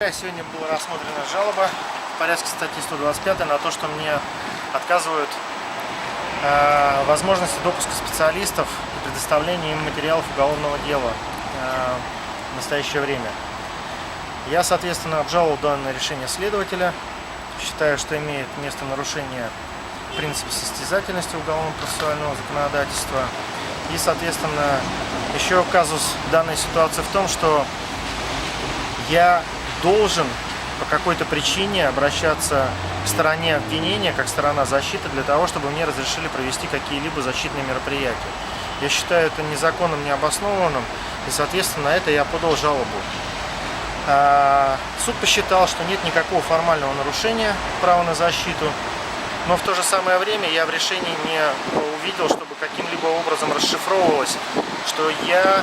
Сегодня была рассмотрена жалоба в порядке статьи 125 на то, что мне отказывают э, возможности допуска специалистов и предоставления им материалов уголовного дела э, в настоящее время. Я, соответственно, обжаловал данное решение следователя. Считаю, что имеет место нарушение принципа состязательности уголовно-процессуального законодательства. И, соответственно, еще казус данной ситуации в том, что я должен по какой-то причине обращаться к стороне обвинения, как сторона защиты, для того, чтобы мне разрешили провести какие-либо защитные мероприятия. Я считаю это незаконным, необоснованным, и, соответственно, на это я подал жалобу. А, Суд посчитал, что нет никакого формального нарушения права на защиту, но в то же самое время я в решении не увидел, чтобы каким-либо образом расшифровывалось, что я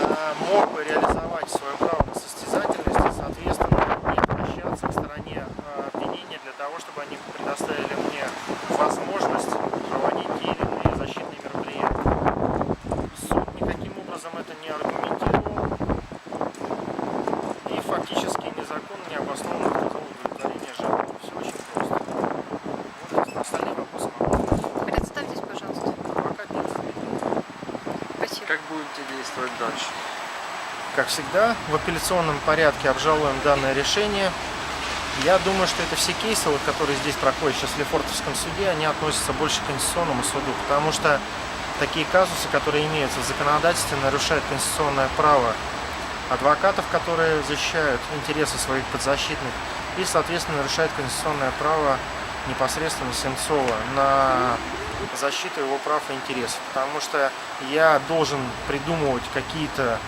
а, мог бы реализовать свое право на состязательность и, соответственно, не обращаться к стороне а, обвинения для того, чтобы они предоставили мне возможность проводить те или иные защитные мероприятия. Суд никаким образом это не аргументировал и фактически незаконно, необоснованно отказал удовлетворение жалобы. Все очень просто. Вот остальные вопросы могу Представьтесь, пожалуйста. адвокат нет. Спасибо. Как будете действовать дальше? Как всегда, в апелляционном порядке обжалуем данное решение. Я думаю, что это все кейсы, вот, которые здесь проходят сейчас в Лефортовском суде, они относятся больше к Конституционному суду, потому что такие казусы, которые имеются в законодательстве, нарушают конституционное право адвокатов, которые защищают интересы своих подзащитных, и, соответственно, нарушает конституционное право непосредственно Сенцова на защиту его прав и интересов. Потому что я должен придумывать какие-то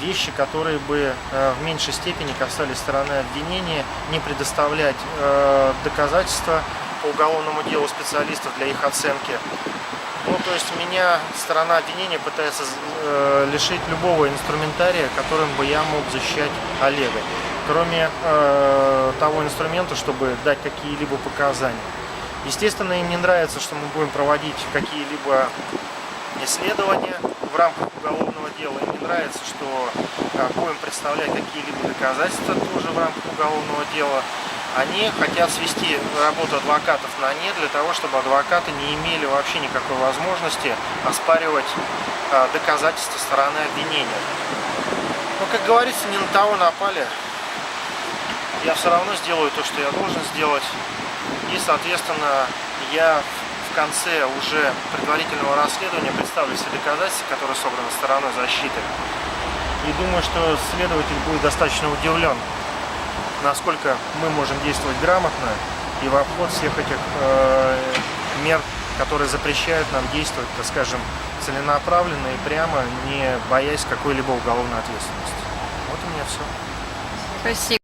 вещи, которые бы э, в меньшей степени касались стороны обвинения, не предоставлять э, доказательства по уголовному делу специалистов для их оценки. Ну, то есть меня сторона обвинения пытается э, лишить любого инструментария, которым бы я мог защищать Олега, кроме э, того инструмента, чтобы дать какие-либо показания. Естественно, им не нравится, что мы будем проводить какие-либо исследования в рамках уголовного дела. Им не нравится, что э, будем представлять какие-либо доказательства тоже в рамках уголовного дела. Они хотят свести работу адвокатов на нет для того, чтобы адвокаты не имели вообще никакой возможности оспаривать э, доказательства стороны обвинения. Но, как говорится, не на того напали. Я все равно сделаю то, что я должен сделать. И, соответственно, я в конце уже предварительного расследования представлю все доказательства, которые собраны стороной защиты. И думаю, что следователь будет достаточно удивлен, насколько мы можем действовать грамотно и в обход всех этих э, мер, которые запрещают нам действовать, так скажем, целенаправленно и прямо, не боясь какой-либо уголовной ответственности. Вот у меня все. Спасибо.